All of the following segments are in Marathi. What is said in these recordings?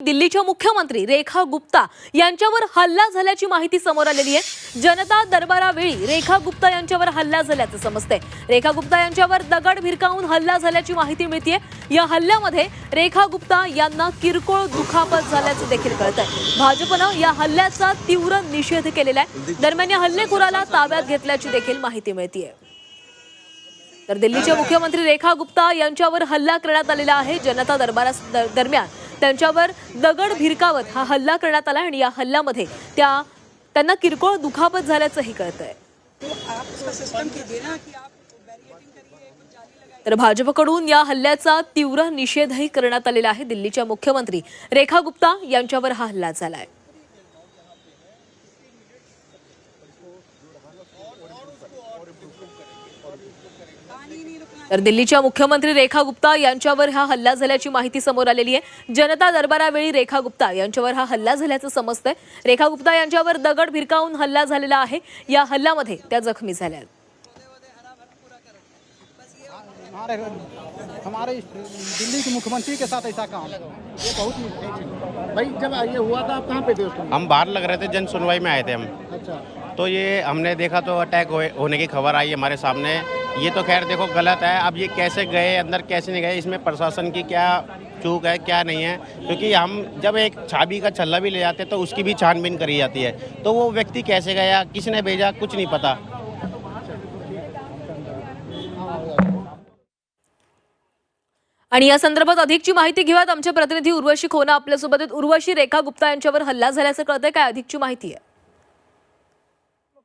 दिल्लीच्या मुख्यमंत्री रेखा गुप्ता यांच्यावर हल्ला झाल्याची माहिती समोर आलेली आहे. जनता दरबारावेळी रेखा गुप्ता यांच्यावर हल्ला झाल्याचं समजतंय. रेखा गुप्ता यांच्यावर दगड भिरकावून हल्ला झाल्याची माहिती मिळते या हल्ल्यामध्ये रेखा गुप्ता यांना किरकोळ दुखापत झाल्याचं देखील कळत आहे भाजपनं या हल्ल्याचा तीव्र निषेध केलेला आहे. दरम्यान या हल्लेखोराला ताब्यात घेतल्याची देखील माहिती मिळतीये. तर दिल्लीच्या मुख्यमंत्री रेखा गुप्ता यांच्यावर हल्ला करण्यात आलेला आहे. जनता दरबारा दरम्यान त्यांच्यावर दगड भिरकावत हा हल्ला करण्यात आला आणि या हल्ल्यामध्ये त्या त्यांना किरकोळ दुखापत झाल्याचंही कळत आहे तर भाजपकडून या हल्ल्याचा तीव्र निषेधही करण्यात आलेला आहे. दिल्लीच्या मुख्यमंत्री रेखा गुप्ता यांच्यावर हा हल्ला झाला आहे तर दिल्लीच्या मुख्यमंत्री रेखा गुप्ता यांच्यावर हा हल्ला झाल्याची माहिती समोर आलेली आहे. जनता दरबारावेळी रेखा गुप्ता यांच्यावर हा हल्ला झाल्याचं समजतंय. रेखा गुप्ता यांच्यावर दगड भिरकावून हल्ला झालेला आहे. या हल्ल्यामध्ये त्या जखमी झाल्या. हमारे दिल्ली के मुख्यमंत्री के साथ ऐसा काम। ये बहुत ही भाई जब ये हुआ था आप कहाँ पे थे हम बाहर लग रहे थे जन सुनवाई में आए थे हम। अच्छा। तो ये हमने देखा तो अटैक होए- होने की खबर आई हमारे सामने। ये तो खैर देखो गलत है। अब ये कैसे गए, अंदर कैसे नहीं गए, इसमें प्रशासन की क्या चूक है, क्या नहीं है? क्योंकि हम जब एक छाबी का छल्ला भी ले जाते हैं तो उसकी भी छानबीन करी जाती है। तो वो व्यक्ति कैसे गया, किसने भेजा, कुछ नहीं पता। आमचे प्रतिनिधी उर्वशी खोना आपल्यासोबत उर्वशी, रेखा गुप्ता हल्ला झाल्याचं कळतंय. काय अधिकची माहिती आहे?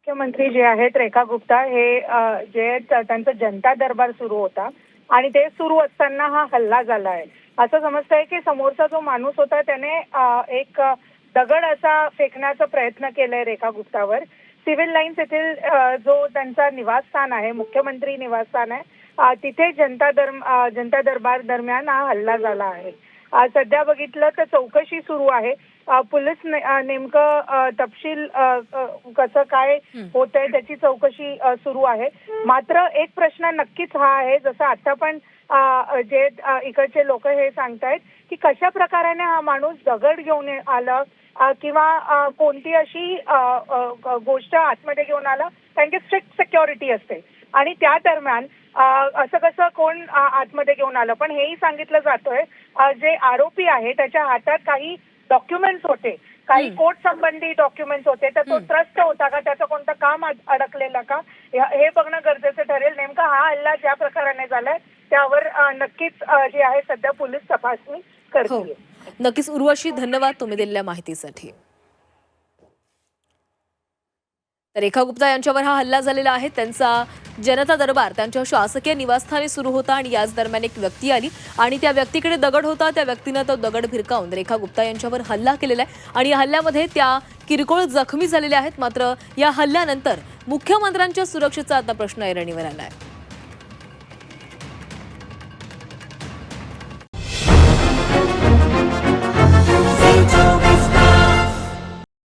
मुख्यमंत्री जे आहेत रेखा गुप्ता हे जे त्यांचं त्यांचा जनता दरबार सुरू होता आणि ते सुरू असताना हा हल्ला झाला आहे असं समजतंय की समोरचा जो माणूस होता त्याने एक दगड असा फेकण्याचा प्रयत्न केलाय रेखा गुप्तावर. सिव्हिल लाईन्स येथील जो त्यांचा निवासस्थान आहे मुख्यमंत्री निवासस्थान आहे तिथे जनता दर जनता दरबार दरम्यान हा हल्ला झाला आहे. सध्या बघितलं तर चौकशी सुरू आहे. पोलीस नेमकं तपशील कसं काय होत आहे त्याची चौकशी सुरू आहे. मात्र एक प्रश्न नक्कीच हा आहे जसं आता पण जे इकडचे लोक हे सांगतायत की कशा प्रकाराने हा माणूस दगड घेऊन आला किंवा कोणती अशी गोष्ट आतमध्ये घेऊन आला कारण की स्ट्रिक्ट सिक्युरिटी असते. आणि त्या दरम्यान असं कसं कोण आतमध्ये घेऊन आलं? पण हेही सांगितलं जातोय जे आरोपी आहे त्याच्या हातात काही डॉक्युमेंट्स होते. काही कोर्ट संबंधी डॉक्युमेंट्स होते. तर तो ट्रस्ट होता का? त्याचं कोणतं काम अड- अडकलेलं का? हे बघणं गरजेचं ठरेल. नेमका हा हल्ला ज्या प्रकाराने झालाय त्यावर नक्कीच जे आहे सध्या पोलीस तपासणी हो. करतील नक्कीच उर्वशी धन्यवाद तुम्ही दिलेल्या माहितीसाठी. रेखा गुप्ता यांच्यावर हा हल्ला झालेला आहे. त्यांचा जनता दरबार त्यांच्या शासकीय निवासस्थानी सुरू होता आणि याच दरम्यान एक व्यक्ती आली आणि त्या व्यक्तीकडे दगड होता. त्या व्यक्तीनं तो दगड भिरकावून रेखा गुप्ता यांच्यावर हल्ला केलेला आहे. आणि या हल्ल्यामध्ये त्या किरकोळ जखमी झालेल्या आहेत. मात्र या हल्ल्यानंतर मुख्यमंत्र्यांच्या सुरक्षेचा आता प्रश्न ऐरणीवर आला आहे